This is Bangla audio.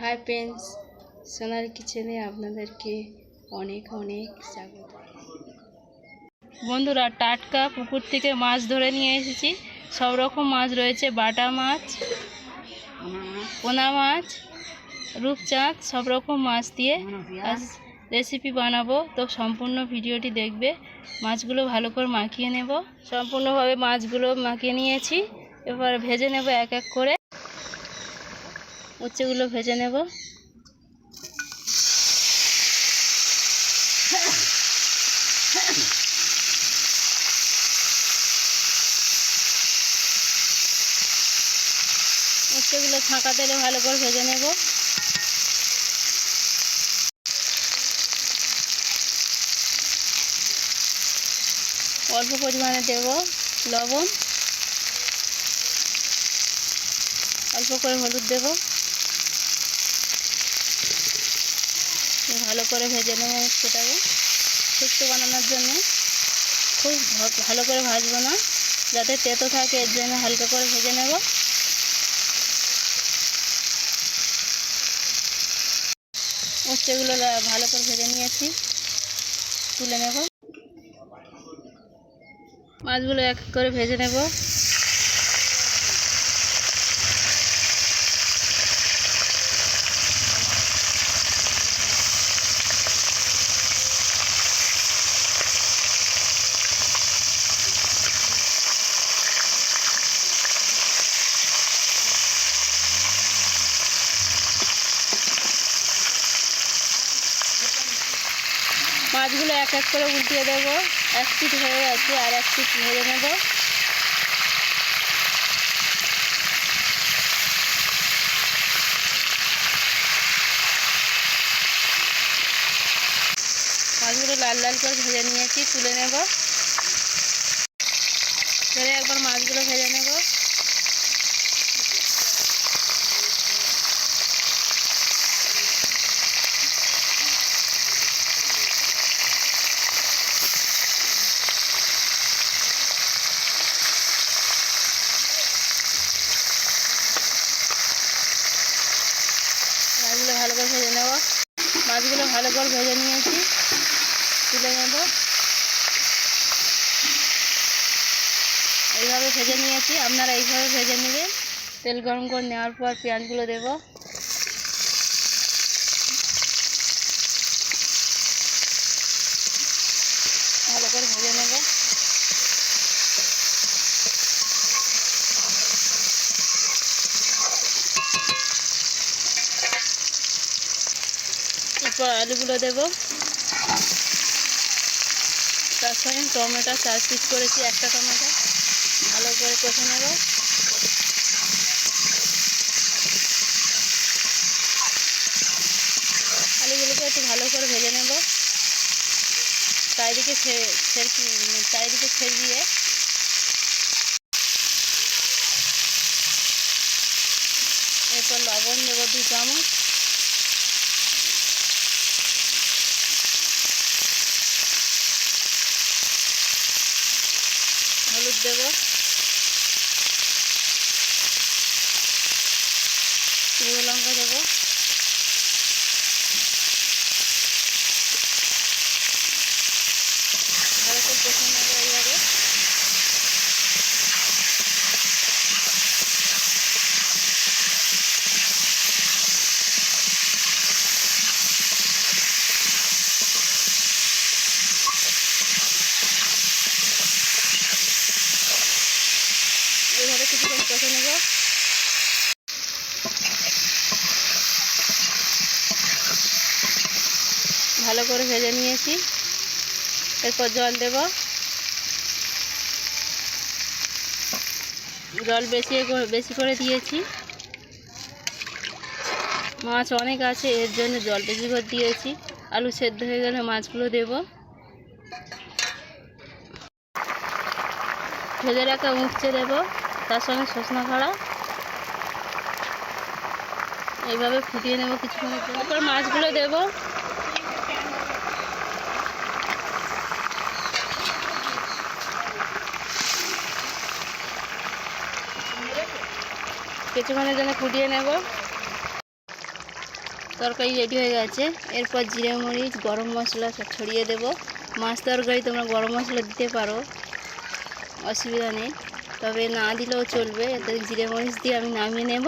হাই ফ্রেন্ডস সোনার কিচেনে আপনাদেরকে অনেক অনেক স্বাগত। বন্ধুরা, টাটকা পুকুর থেকে মাছ ধরে নিয়ে এসেছি। সব রকম মাছ রয়েছে, বাটা মাছ, পোনা মাছ, রূপচাঁদ, সব রকম মাছ দিয়ে আজ রেসিপি বানাবো। তো সম্পূর্ণ ভিডিওটি দেখবে। মাছগুলো ভালো করে মাখিয়ে নেব। সম্পূর্ণভাবে মাছগুলো মাখিয়ে নিয়েছি। এবার ভেজে নেব এক এক করে। উচ্ছেগুলো ভেজে নেব। উচ্ছেগুলো ফাঁকা তেলে ভালো করে ভেজে নেব। অল্প পরিমাণে দেব লবণ। অল্প করে হলুদ দেব। ভালো করে ভেজে নেব সেটাকে শুক্তো বানানোর জন্য। খুব ভালো করে ভাজবো না, যাতে তেতো থাকে, এর জন্য হালকা করে ভেজে নেব। উচ্ছেগুলো ভালো করে ভেজে নিয়েছি, তুলে নেব। মাছগুলো এক এক করে ভেজে নেব। মাছগুলো এক এক করে উল্টিয়ে দেবো। এক পিঠ হয়ে গেছে আর এক পিঠ ভেজে নেব। মাছগুলো লাল লাল করে ভেজে নিয়েছি, তুলে নেব। ফেরে একবার মাছগুলো ভেজে নেব মাছগুলো ভালো করে ভেজে নেব। মাছগুলো ভালো করে ভেজে নিয়েছি। তুলে নেব। এইভাবে ভেজে নিয়েছি। আপনারা এইভাবে ভেজে নেবেন। তেল গরম করে নেওয়ার পর পেঁয়াজগুলো দেব ভালো করে ভেজে নেব এরপর আলুগুলো দেব। তার সঙ্গে টমেটো চার পিস করেছি, একটা টমেটো। ভালো করে কষে নেব। আলুগুলোকে একটু ভালো করে ভেজে নেব। চারিদিকে চারিদিকে ছেড়িয়ে এরপর লবণ দেবো দু চামচ। হলুদ দেব। শুকনো লঙ্কা দেব ভালো করে কষে নেব এইভাবে এইভাবে কিছুক্ষণ কষে নেব। ভালো করে ভেজে নিয়েছি। এরপর জল দেব। জল বেশি বেশি করে দিয়েছি। মাছ অনেক আছে, এর জন্য জল বেশি করে দিয়েছি। আলু সেদ্ধ হয়ে গেলে মাছগুলো দেব। ভেজে রাখা উঁচে দেব। তার সঙ্গে সজনা খাড়া এইভাবে ফুটিয়ে নেব কিছুক্ষণের জন্য। তারপর মাছগুলো দেব। কিছুক্ষণের জন্য ফুটিয়ে নেব। তরকারি রেডি হয়ে গেছে। এরপর জিরে, মরিচ, গরম মশলা সব ছড়িয়ে দেব। মাছ তরকারি তোমরা গরম মশলা দিতে পারো। অসুবিধা নেই। তবে না দিলেও চলবে। এতে জিরে মরিচ দিয়ে আমি নামিয়ে নেব।